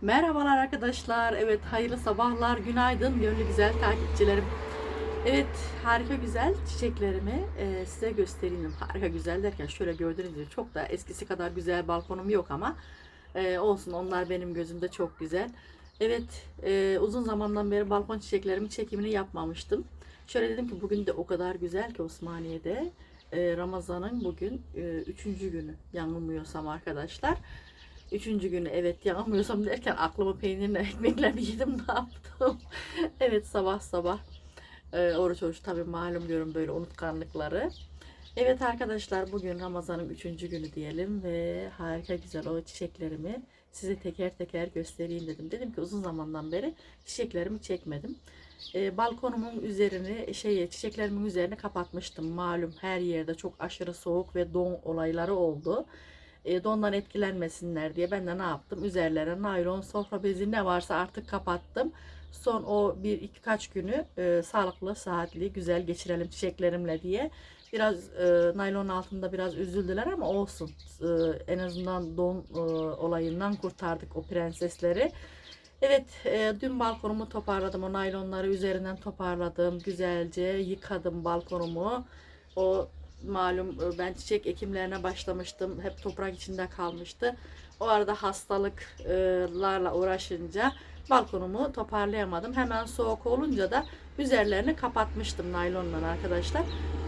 Merhabalar arkadaşlar. Evet hayırlı sabahlar, günaydın gönlü güzel takipçilerim. Evet harika güzel çiçeklerimi e, size göstereyim. Harika güzel derken şöyle gördüğünüz gibi çok da eskisi kadar güzel balkonum yok ama e, olsun onlar benim gözümde çok güzel. Evet e, uzun zamandan beri balkon çiçeklerimin çekimini yapmamıştım. Şöyle dedim ki bugün de o kadar güzel ki Osmaniye'de e, Ramazan'ın bugün e, üçüncü günü yanılmıyorsam arkadaşlar. Üçüncü günü evet yanılmıyorsam derken aklımı peynirle ekmekle mi yedim ne yaptım. evet sabah sabah e, oruç oruç tabi malum diyorum böyle unutkanlıkları. Evet arkadaşlar bugün Ramazan'ın üçüncü günü diyelim ve harika güzel o çiçeklerimi size teker teker göstereyim dedim. Dedim ki uzun zamandan beri çiçeklerimi çekmedim. E, balkonumun üzerini şey çiçeklerimin üzerini kapatmıştım. Malum her yerde çok aşırı soğuk ve don olayları oldu e, dondan etkilenmesinler diye ben de ne yaptım? Üzerlerine naylon sofra bezi ne varsa artık kapattım. Son o bir iki kaç günü e, sağlıklı, saatli, güzel geçirelim çiçeklerimle diye. Biraz e, naylon altında biraz üzüldüler ama olsun. E, en azından don e, olayından kurtardık o prensesleri. Evet, e, dün balkonumu toparladım. O naylonları üzerinden toparladım. Güzelce yıkadım balkonumu. O malum e, ben çiçek ekimlerine başlamıştım. Hep toprak içinde kalmıştı. O arada hastalıklarla uğraşınca balkonumu toparlayamadım. Hemen soğuk olunca da üzerlerini kapatmıştım naylonla arkadaşlar.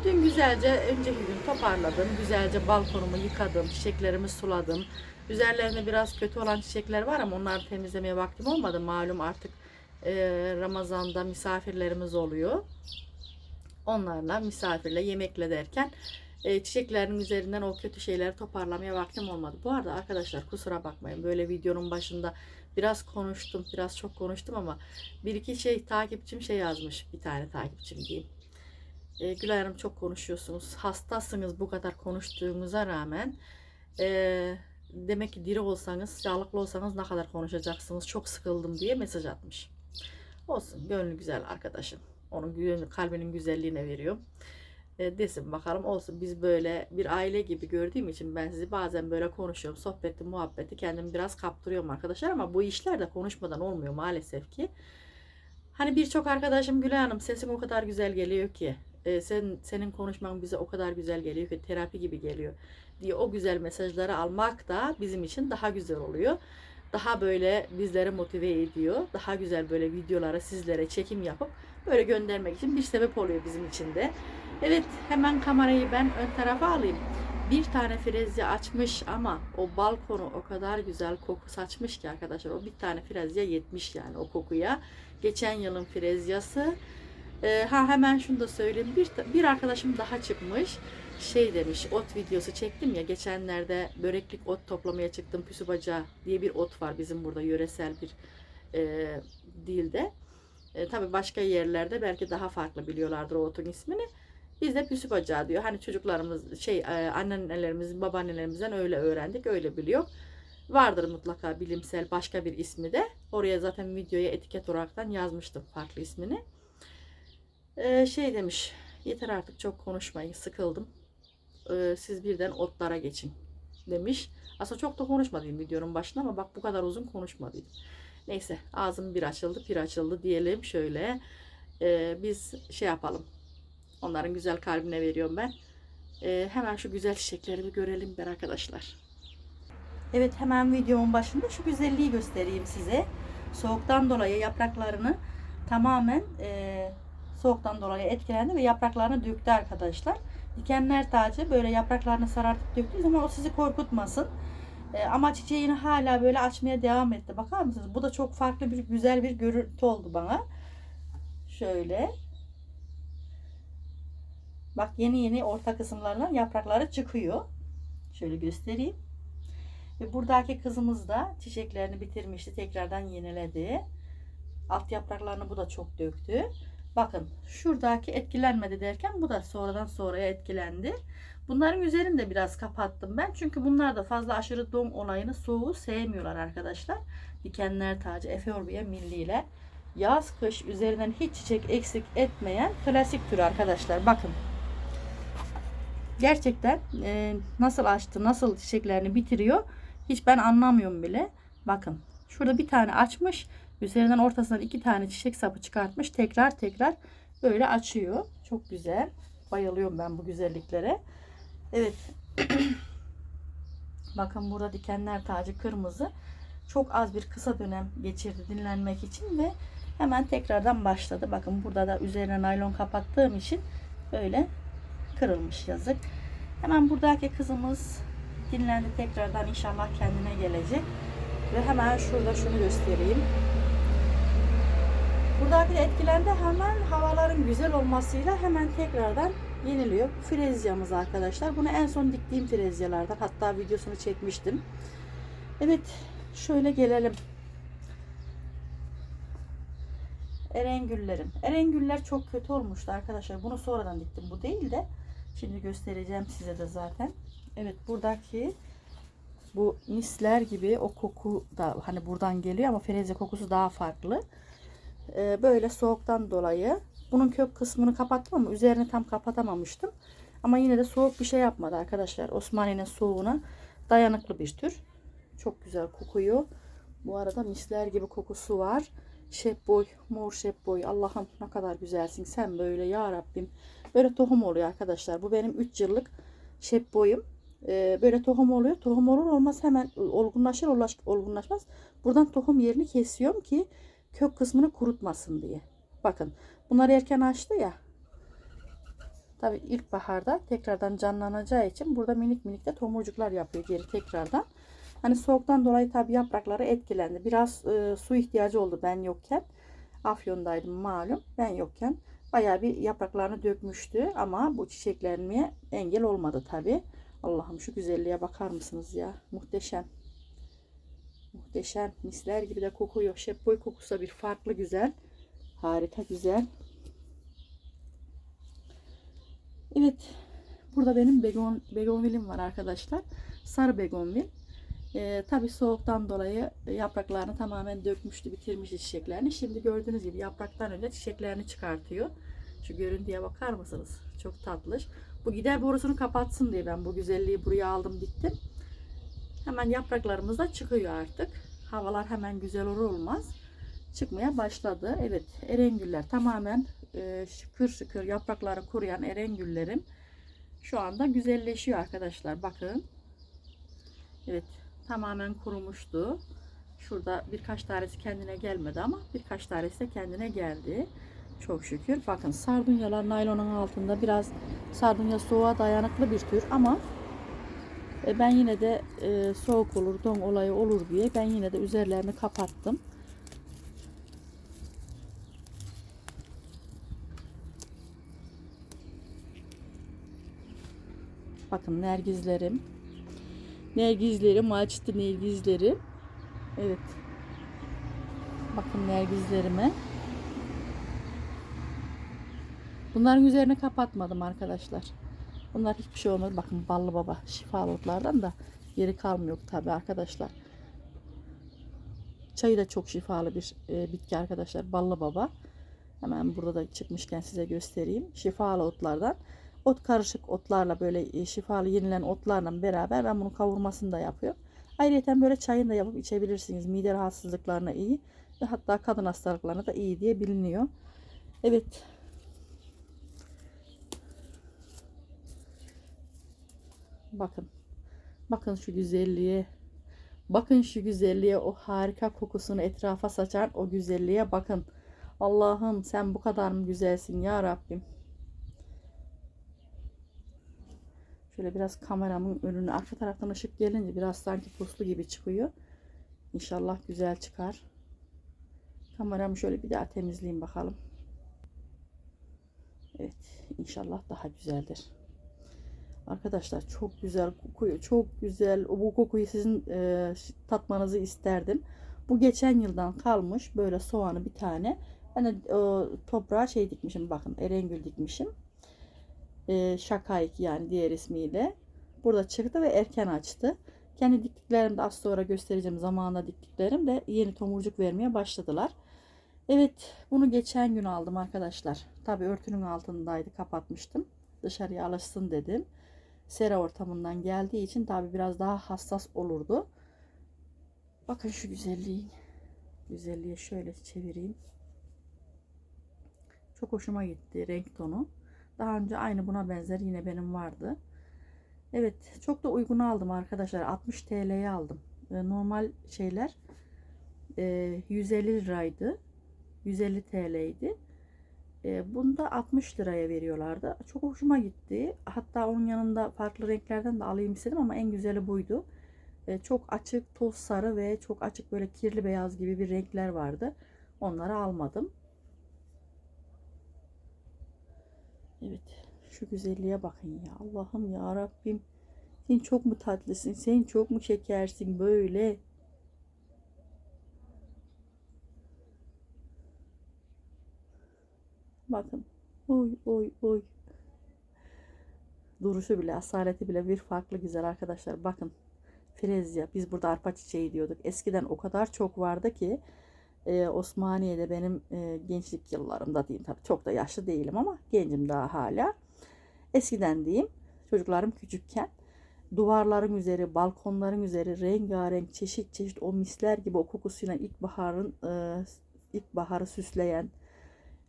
Dün güzelce önceki gün toparladım. Güzelce balkonumu yıkadım. Çiçeklerimi suladım. Üzerlerinde biraz kötü olan çiçekler var ama onları temizlemeye vaktim olmadı. Malum artık e, Ramazan'da misafirlerimiz oluyor onlarla misafirle yemekle derken e, çiçeklerin üzerinden o kötü şeyleri toparlamaya vaktim olmadı. Bu arada arkadaşlar kusura bakmayın böyle videonun başında biraz konuştum biraz çok konuştum ama bir iki şey takipçim şey yazmış bir tane takipçim diyeyim. E, Gülay Hanım çok konuşuyorsunuz hastasınız bu kadar konuştuğunuza rağmen e, demek ki diri olsanız sağlıklı olsanız ne kadar konuşacaksınız çok sıkıldım diye mesaj atmış. Olsun gönlü güzel arkadaşım. Onun kalbinin güzelliğine veriyorum. E, desin bakalım olsun biz böyle bir aile gibi gördüğüm için ben sizi bazen böyle konuşuyorum. Sohbeti, muhabbeti kendimi biraz kaptırıyorum arkadaşlar ama bu işler de konuşmadan olmuyor maalesef ki. Hani birçok arkadaşım Gülay Hanım sesin o kadar güzel geliyor ki e, sen senin konuşman bize o kadar güzel geliyor ki terapi gibi geliyor diye o güzel mesajları almak da bizim için daha güzel oluyor. Daha böyle bizleri motive ediyor. Daha güzel böyle videoları sizlere çekim yapıp böyle göndermek için bir sebep oluyor bizim için de. Evet hemen kamerayı ben ön tarafa alayım. Bir tane frezya açmış ama o balkonu o kadar güzel koku saçmış ki arkadaşlar. O bir tane frezya yetmiş yani o kokuya. Geçen yılın frezyası. Ee, ha hemen şunu da söyleyeyim. Bir, bir arkadaşım daha çıkmış. Şey demiş ot videosu çektim ya geçenlerde böreklik ot toplamaya çıktım püsübaca diye bir ot var bizim burada yöresel bir e, dilde. E, tabii başka yerlerde belki daha farklı biliyorlardır o otun ismini. Bizde püsü bacağı diyor. Hani çocuklarımız şey e, anneannelerimiz, babaannelerimizden öyle öğrendik, öyle biliyor. Vardır mutlaka bilimsel başka bir ismi de. Oraya zaten videoya etiket olaraktan yazmıştım farklı ismini. E, şey demiş, yeter artık çok konuşmayın, sıkıldım. E, siz birden otlara geçin demiş. Aslında çok da konuşmadım videonun başında ama bak bu kadar uzun konuşmadıydım. Neyse ağzım bir açıldı bir açıldı diyelim şöyle. Ee, biz şey yapalım. Onların güzel kalbine veriyorum ben. Ee, hemen şu güzel çiçeklerimi görelim ben arkadaşlar. Evet hemen videomun başında şu güzelliği göstereyim size. Soğuktan dolayı yapraklarını tamamen e, soğuktan dolayı etkilendi ve yapraklarını döktü arkadaşlar. Dikenler tacı böyle yapraklarını sarartıp döktüğü zaman o sizi korkutmasın. E, ama çiçeğini hala böyle açmaya devam etti. Bakar mısınız? Bu da çok farklı bir güzel bir görüntü oldu bana. Şöyle. Bak yeni yeni orta kısımlarından yaprakları çıkıyor. Şöyle göstereyim. Ve buradaki kızımız da çiçeklerini bitirmişti. Tekrardan yeniledi. Alt yapraklarını bu da çok döktü. Bakın şuradaki etkilenmedi derken bu da sonradan sonraya etkilendi. Bunların üzerini de biraz kapattım ben. Çünkü bunlar da fazla aşırı don olayını soğuğu sevmiyorlar arkadaşlar. Dikenler tacı Eforbia milliyle. Yaz kış üzerinden hiç çiçek eksik etmeyen klasik tür arkadaşlar. Bakın. Gerçekten e, nasıl açtı, nasıl çiçeklerini bitiriyor hiç ben anlamıyorum bile. Bakın Şurada bir tane açmış. Üzerinden ortasından iki tane çiçek sapı çıkartmış. Tekrar tekrar böyle açıyor. Çok güzel. Bayılıyorum ben bu güzelliklere. Evet. Bakın burada dikenler tacı kırmızı. Çok az bir kısa dönem geçirdi dinlenmek için ve hemen tekrardan başladı. Bakın burada da üzerine naylon kapattığım için böyle kırılmış yazık. Hemen buradaki kızımız dinlendi tekrardan inşallah kendine gelecek. Ve hemen şurada şunu göstereyim. Buradaki de etkilendi hemen havaların güzel olmasıyla hemen tekrardan yeniliyor. Frezyamız arkadaşlar. Bunu en son diktiğim frezyalardan. Hatta videosunu çekmiştim. Evet şöyle gelelim. Erengüllerim. Erengüller çok kötü olmuştu arkadaşlar. Bunu sonradan diktim. Bu değil de şimdi göstereceğim size de zaten. Evet buradaki bu misler gibi o koku da hani buradan geliyor ama frezya kokusu daha farklı. Ee, böyle soğuktan dolayı bunun kök kısmını kapattım ama üzerini tam kapatamamıştım. Ama yine de soğuk bir şey yapmadı arkadaşlar. Osmaniye'nin soğuğuna dayanıklı bir tür. Çok güzel kokuyor. Bu arada misler gibi kokusu var. Şepboy, mor şepboy. Allah'ım ne kadar güzelsin sen böyle ya Rabbim. Böyle tohum oluyor arkadaşlar. Bu benim 3 yıllık şepboyum. Ee, böyle tohum oluyor. Tohum olur olmaz hemen olgunlaşır olgunlaşmaz. Buradan tohum yerini kesiyorum ki kök kısmını kurutmasın diye. Bakın bunlar erken açtı ya. Tabi ilkbaharda tekrardan canlanacağı için burada minik minik de tomurcuklar yapıyor geri tekrardan. Hani soğuktan dolayı tabi yaprakları etkilendi. Biraz e, su ihtiyacı oldu ben yokken. Afyon'daydım malum. Ben yokken bayağı bir yapraklarını dökmüştü ama bu çiçeklenmeye engel olmadı tabi. Allah'ım şu güzelliğe bakar mısınız ya? Muhteşem. Muhteşem. Misler gibi de kokuyor. Şepboy kokusu da bir farklı güzel. Harika güzel. Evet. Burada benim begon, begonvilim var arkadaşlar. Sarı begonvil. Ee, Tabi soğuktan dolayı yapraklarını tamamen dökmüştü, bitirmişti çiçeklerini. Şimdi gördüğünüz gibi yapraktan önce çiçeklerini çıkartıyor. Şu görüntüye bakar mısınız? Çok tatlış. Bu gider borusunu kapatsın diye ben bu güzelliği buraya aldım diktim. Hemen yapraklarımız da çıkıyor artık. Havalar hemen güzel olur olmaz. Çıkmaya başladı. Evet erengüller tamamen e, şıkır şıkır yaprakları kuruyan erengüllerim şu anda güzelleşiyor arkadaşlar. Bakın. Evet tamamen kurumuştu. Şurada birkaç tanesi kendine gelmedi ama birkaç tanesi de kendine geldi. Çok şükür. Bakın sardunyalar naylonun altında biraz sardunya soğuğa dayanıklı bir tür ama e, ben yine de e, soğuk olur, don olayı olur diye ben yine de üzerlerini kapattım. Bakın nergizlerim. Nergizlerim açtı nergizlerim. Evet. Bakın nergizlerime. Bunların üzerine kapatmadım arkadaşlar. Bunlar hiçbir şey olmadı. Bakın ballı baba şifalı otlardan da yeri kalmıyor tabi arkadaşlar. Çayı da çok şifalı bir e, bitki arkadaşlar. Ballı baba. Hemen burada da çıkmışken size göstereyim. Şifalı otlardan. Ot karışık otlarla böyle e, şifalı yenilen otlarla beraber ben bunun kavurmasını da yapıyorum. Ayrıca böyle çayını da yapıp içebilirsiniz. Mide rahatsızlıklarına iyi ve hatta kadın hastalıklarına da iyi diye biliniyor. Evet. Bakın. Bakın şu güzelliğe. Bakın şu güzelliğe. O harika kokusunu etrafa saçan o güzelliğe bakın. Allah'ım sen bu kadar mı güzelsin ya Rabbim. Şöyle biraz kameramın önüne arka taraftan ışık gelince biraz sanki puslu gibi çıkıyor. İnşallah güzel çıkar. Kameramı şöyle bir daha temizleyeyim bakalım. Evet inşallah daha güzeldir. Arkadaşlar çok güzel kokuyor. Çok güzel. Bu kokuyu sizin e, tatmanızı isterdim. Bu geçen yıldan kalmış böyle soğanı bir tane. De o, toprağa şey dikmişim bakın erengül dikmişim. E, şakayık yani diğer ismiyle. Burada çıktı ve erken açtı. Kendi diktiklerimi de az sonra göstereceğim. Zamanında diktiklerim de yeni tomurcuk vermeye başladılar. Evet bunu geçen gün aldım arkadaşlar. Tabi örtünün altındaydı kapatmıştım. Dışarıya alışsın dedim sera ortamından geldiği için tabi biraz daha hassas olurdu. Bakın şu güzelliğin. Güzelliğe şöyle çevireyim. Çok hoşuma gitti renk tonu. Daha önce aynı buna benzer yine benim vardı. Evet çok da uygun aldım arkadaşlar. 60 TL'ye aldım. Ee, Normal şeyler e, 150 liraydı. 150 TL'ydi. E, Bunu da 60 liraya veriyorlardı. Çok hoşuma gitti. Hatta onun yanında farklı renklerden de alayım istedim ama en güzeli buydu. Çok açık toz sarı ve çok açık böyle kirli beyaz gibi bir renkler vardı. Onları almadım. Evet. Şu güzelliğe bakın ya. Allah'ım ya Rabbim. Sen çok mu tatlısın? Sen çok mu şekersin böyle? Bakın. Oy oy oy. Duruşu bile, asaleti bile bir farklı güzel arkadaşlar. Bakın. Frezya. Biz burada arpa çiçeği diyorduk. Eskiden o kadar çok vardı ki e, Osmaniye'de benim e, gençlik yıllarımda diyeyim tabii çok da yaşlı değilim ama gencim daha hala. Eskiden diyeyim çocuklarım küçükken duvarların üzeri, balkonların üzeri rengarenk çeşit çeşit o misler gibi o kokusuyla ilkbaharın e, ilkbaharı süsleyen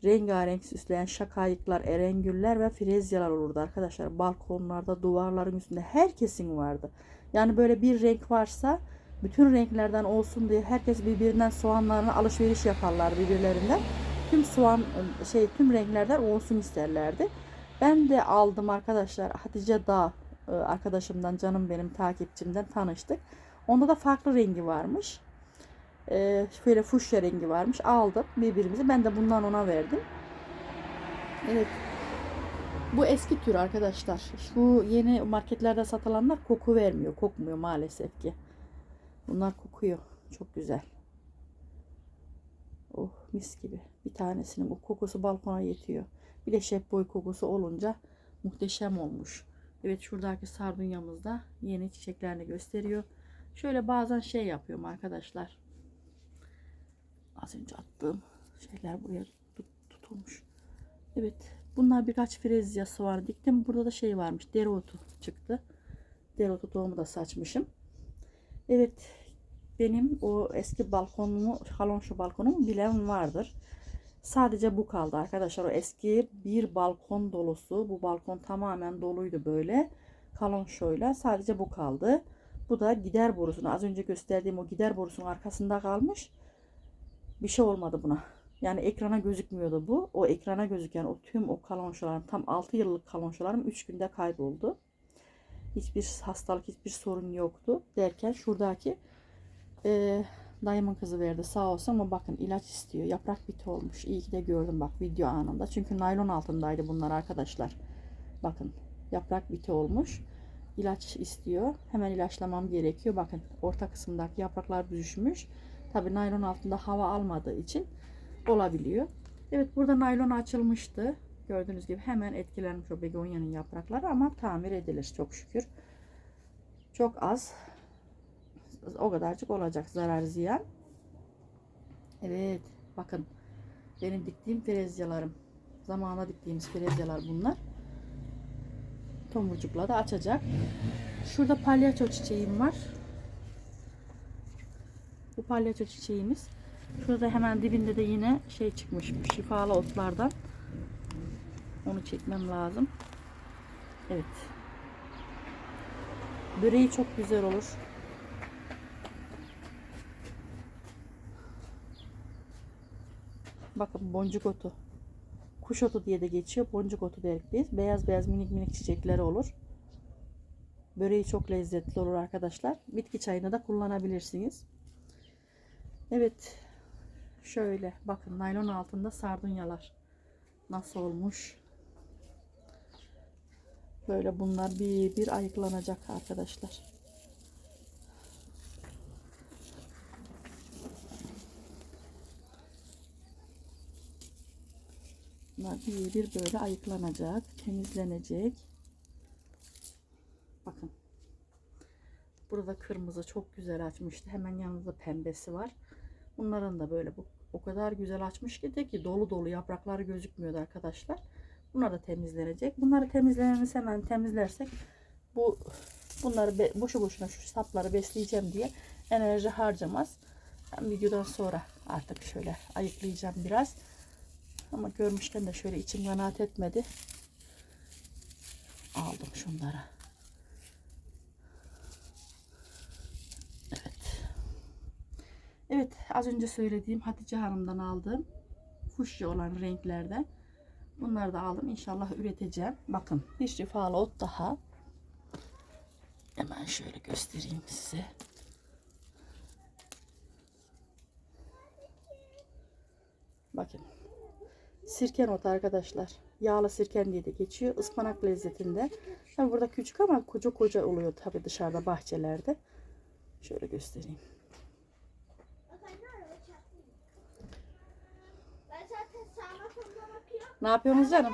rengarenk süsleyen şakayıklar, erengüller ve frezyalar olurdu arkadaşlar. Balkonlarda, duvarların üstünde herkesin vardı. Yani böyle bir renk varsa bütün renklerden olsun diye herkes birbirinden soğanlarına alışveriş yaparlar birbirlerinden. Tüm soğan şey tüm renklerden olsun isterlerdi. Ben de aldım arkadaşlar. Hatice Dağ e, arkadaşımdan canım benim takipçimden tanıştık. Onda da farklı rengi varmış. Ee, şöyle fuşya rengi varmış. Aldım birbirimizi. Ben de bundan ona verdim. Evet. Bu eski tür arkadaşlar. Şu yeni marketlerde satılanlar koku vermiyor. Kokmuyor maalesef ki. Bunlar kokuyor. Çok güzel. Oh mis gibi. Bir tanesinin o kokusu balkona yetiyor. Bir de şef boy kokusu olunca muhteşem olmuş. Evet şuradaki sardunyamız da yeni çiçeklerini gösteriyor. Şöyle bazen şey yapıyorum arkadaşlar. Az önce attığım şeyler buraya tut- tutulmuş. Evet bunlar birkaç frezyası var diktim. Burada da şey varmış dereotu çıktı. Dereotu tohumu da saçmışım. Evet benim o eski balkonumu, halon şu balkonumu bilen vardır. Sadece bu kaldı arkadaşlar. O eski bir balkon dolusu. Bu balkon tamamen doluydu böyle. Kalon şöyle. Sadece bu kaldı. Bu da gider borusunu. Az önce gösterdiğim o gider borusunun arkasında kalmış. Bir şey olmadı buna. Yani ekrana gözükmüyordu bu. O ekrana gözüken o tüm o kalonşalarım tam 6 yıllık kalonşalarım 3 günde kayboldu. Hiçbir hastalık, hiçbir sorun yoktu derken şuradaki e, dayımın kızı verdi sağ olsun ama bakın ilaç istiyor. Yaprak biti olmuş. İyi ki de gördüm bak video anında. Çünkü naylon altındaydı bunlar arkadaşlar. Bakın yaprak biti olmuş. İlaç istiyor. Hemen ilaçlamam gerekiyor. Bakın orta kısımdaki yapraklar düşmüş. Tabi naylon altında hava almadığı için olabiliyor. Evet burada naylon açılmıştı. Gördüğünüz gibi hemen etkilenmiş o begonyanın yaprakları ama tamir edilir çok şükür. Çok az. O kadarcık olacak zarar ziyan. Evet bakın benim diktiğim frezyalarım. Zamanla diktiğimiz frezyalar bunlar. Tomurcukla da açacak. Şurada palyaço çiçeğim var. Bu palyaço çiçeğimiz. Şurada hemen dibinde de yine şey çıkmış. Şifalı otlardan. Onu çekmem lazım. Evet. Böreği çok güzel olur. Bakın boncuk otu. Kuş otu diye de geçiyor. Boncuk otu deriz biz. Beyaz beyaz minik minik çiçekleri olur. Böreği çok lezzetli olur arkadaşlar. Bitki çayına da kullanabilirsiniz. Evet. Şöyle bakın naylon altında sardunyalar. Nasıl olmuş? Böyle bunlar bir bir ayıklanacak arkadaşlar. Bunlar bir bir böyle ayıklanacak, temizlenecek. Bakın. Burada kırmızı çok güzel açmıştı. Hemen yanında pembesi var. Bunların da böyle bu o kadar güzel açmış ki de ki dolu dolu yaprakları gözükmüyordu arkadaşlar. Bunlar da temizlenecek. Bunları temizlememiz hemen temizlersek bu bunları be, boşu boşuna şu sapları besleyeceğim diye enerji harcamaz. Ben videodan sonra artık şöyle ayıklayacağım biraz. Ama görmüşken de şöyle içim kanaat etmedi. Aldım şunları. Evet az önce söylediğim Hatice Hanım'dan aldığım fuşya olan renklerden. Bunları da aldım. İnşallah üreteceğim. Bakın bir şifalı ot daha. Hemen şöyle göstereyim size. Bakın. Sirken otu arkadaşlar. Yağlı sirken diye de geçiyor. Ispanak lezzetinde. Tabi burada küçük ama koca koca oluyor tabi dışarıda bahçelerde. Şöyle göstereyim. Ben zaten sağma soluna bakıyorum. Ne yapıyorsunuz canım?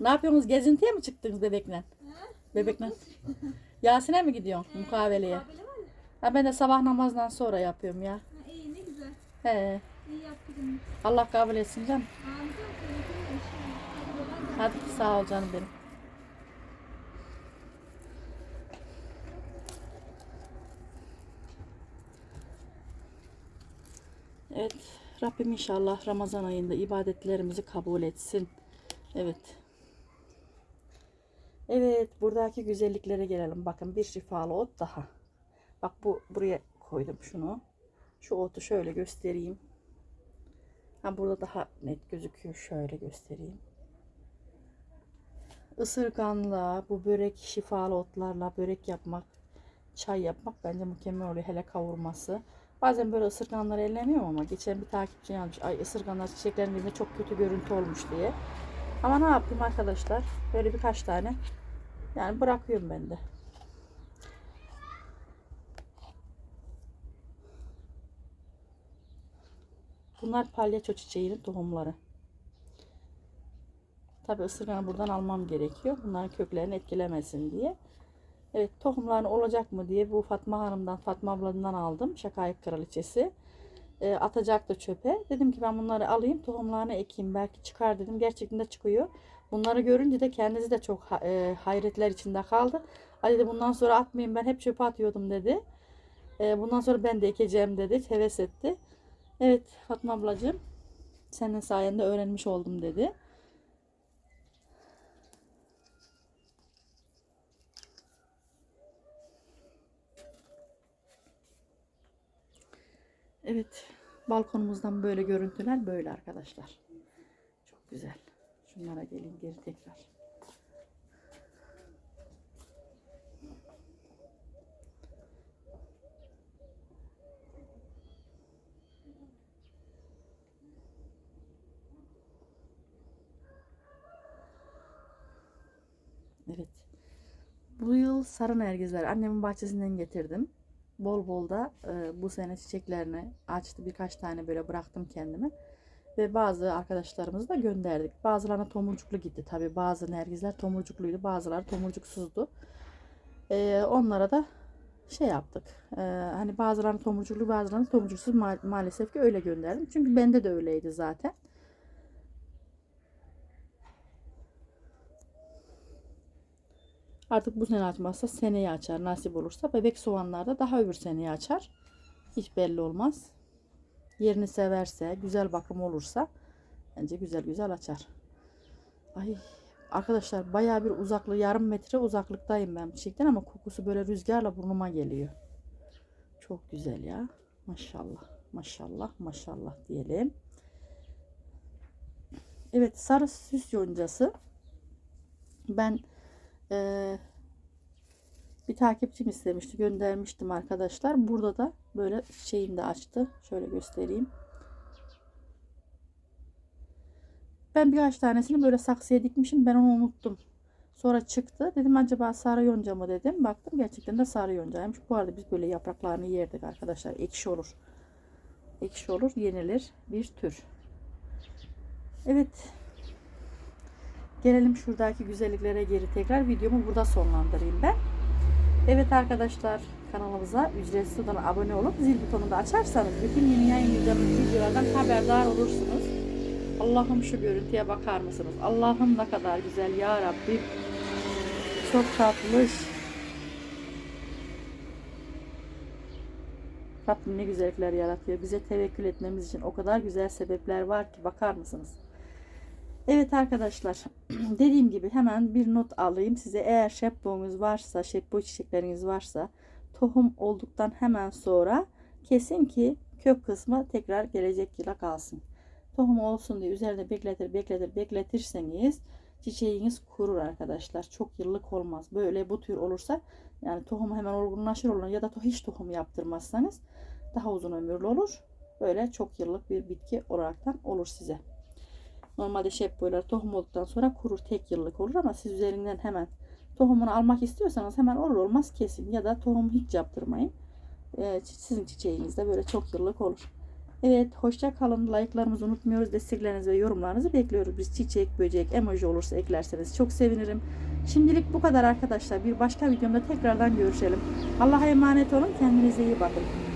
Ne yapıyorsunuz? Gezintiye mi çıktınız bebekle? Bebekle. Yasin'e mi gidiyorsun mukaveleye? Ha ben de sabah namazdan sonra yapıyorum ya. İyi ne güzel. He. İyi yaptın. Allah kabul etsin canım. Hadi sağ ol canım benim. Evet, Rabbim inşallah Ramazan ayında ibadetlerimizi kabul etsin. Evet. Evet, buradaki güzelliklere gelelim. Bakın bir şifalı ot daha. Bak bu buraya koydum şunu. Şu otu şöyle göstereyim. Ha burada daha net gözüküyor. Şöyle göstereyim. Isırganla, bu börek şifalı otlarla börek yapmak, çay yapmak bence mükemmel oluyor. Hele kavurması. Bazen böyle ısırganları ellemiyorum ama geçen bir takipçi yazmış. Ay ısırganlar çiçeklerin çok kötü görüntü olmuş diye. Ama ne yapayım arkadaşlar? Böyle birkaç tane yani bırakıyorum ben de. Bunlar palyaço çiçeğinin tohumları. Tabi ısırganı buradan almam gerekiyor. Bunların köklerini etkilemesin diye. Evet tohumlarını olacak mı diye bu Fatma Hanım'dan, Fatma ablandan aldım. Şakayık kraliçesi. E, atacaktı çöpe. Dedim ki ben bunları alayım tohumlarını ekeyim. Belki çıkar dedim. Gerçekten de çıkıyor. Bunları görünce de kendisi de çok e, hayretler içinde kaldı. Ali dedi bundan sonra atmayayım ben hep çöpe atıyordum dedi. E, bundan sonra ben de ekeceğim dedi. Heves etti. Evet Fatma ablacığım senin sayende öğrenmiş oldum dedi. Evet balkonumuzdan böyle görüntüler böyle arkadaşlar. Çok güzel. Şunlara gelin geri tekrar. Evet. Bu yıl sarı nergizler annemin bahçesinden getirdim. Bol bol da e, bu sene çiçeklerini açtı. Birkaç tane böyle bıraktım kendime. Ve bazı arkadaşlarımızı da gönderdik. Bazılarına tomurcuklu gitti tabi. Bazı nergizler tomurcukluydu. Bazıları tomurcuksuzdu. E, onlara da şey yaptık. E, hani bazılarını tomurcuklu bazılarını tomurcuksuz ma- maalesef ki öyle gönderdim. Çünkü bende de öyleydi zaten. Artık bu sene açmazsa seneye açar. Nasip olursa bebek soğanlar da daha öbür seneye açar. Hiç belli olmaz. Yerini severse, güzel bakım olursa bence güzel güzel açar. Ay arkadaşlar bayağı bir uzaklığı yarım metre uzaklıktayım ben çiçekten ama kokusu böyle rüzgarla burnuma geliyor. Çok güzel ya. Maşallah. Maşallah. Maşallah diyelim. Evet sarı süs yoncası. Ben ee, bir takipçim istemişti. Göndermiştim arkadaşlar. Burada da böyle şeyini de açtı. Şöyle göstereyim. Ben birkaç tanesini böyle saksıya dikmişim. Ben onu unuttum. Sonra çıktı. Dedim acaba sarı yonca mı dedim. Baktım gerçekten de sarı yoncaymış. Bu arada biz böyle yapraklarını yerdik arkadaşlar. Ekşi olur. Ekşi olur. Yenilir bir tür. Evet. Gelelim şuradaki güzelliklere geri tekrar videomu burada sonlandırayım ben. Evet arkadaşlar kanalımıza ücretsiz olarak abone olup zil butonunu da açarsanız bütün yeni yayınladığımız videolardan haberdar olursunuz. Allah'ım şu görüntüye bakar mısınız? Allah'ım ne kadar güzel ya Rabbim. Çok tatlış. Rabbim ne güzellikler yaratıyor. Bize tevekkül etmemiz için o kadar güzel sebepler var ki bakar mısınız? Evet arkadaşlar dediğim gibi hemen bir not alayım size. Eğer şepboğunuz varsa, şepbo çiçekleriniz varsa tohum olduktan hemen sonra kesin ki kök kısmı tekrar gelecek yıla kalsın. Tohum olsun diye üzerinde bekletir bekletir bekletirseniz çiçeğiniz kurur arkadaşlar. Çok yıllık olmaz. Böyle bu tür olursa yani tohum hemen olgunlaşır olur ya da hiç tohum yaptırmazsanız daha uzun ömürlü olur. Böyle çok yıllık bir bitki olaraktan olur size. Normalde şepboylar tohum olduktan sonra kurur tek yıllık olur ama siz üzerinden hemen tohumunu almak istiyorsanız hemen olur olmaz kesin ya da tohum hiç yaptırmayın. Ee, sizin çiçeğiniz de böyle çok yıllık olur. Evet hoşça kalın. Like'larımızı unutmuyoruz. Desteklerinizi ve yorumlarınızı bekliyoruz. Biz çiçek, böcek, emoji olursa eklerseniz çok sevinirim. Şimdilik bu kadar arkadaşlar. Bir başka videomda tekrardan görüşelim. Allah'a emanet olun. Kendinize iyi bakın.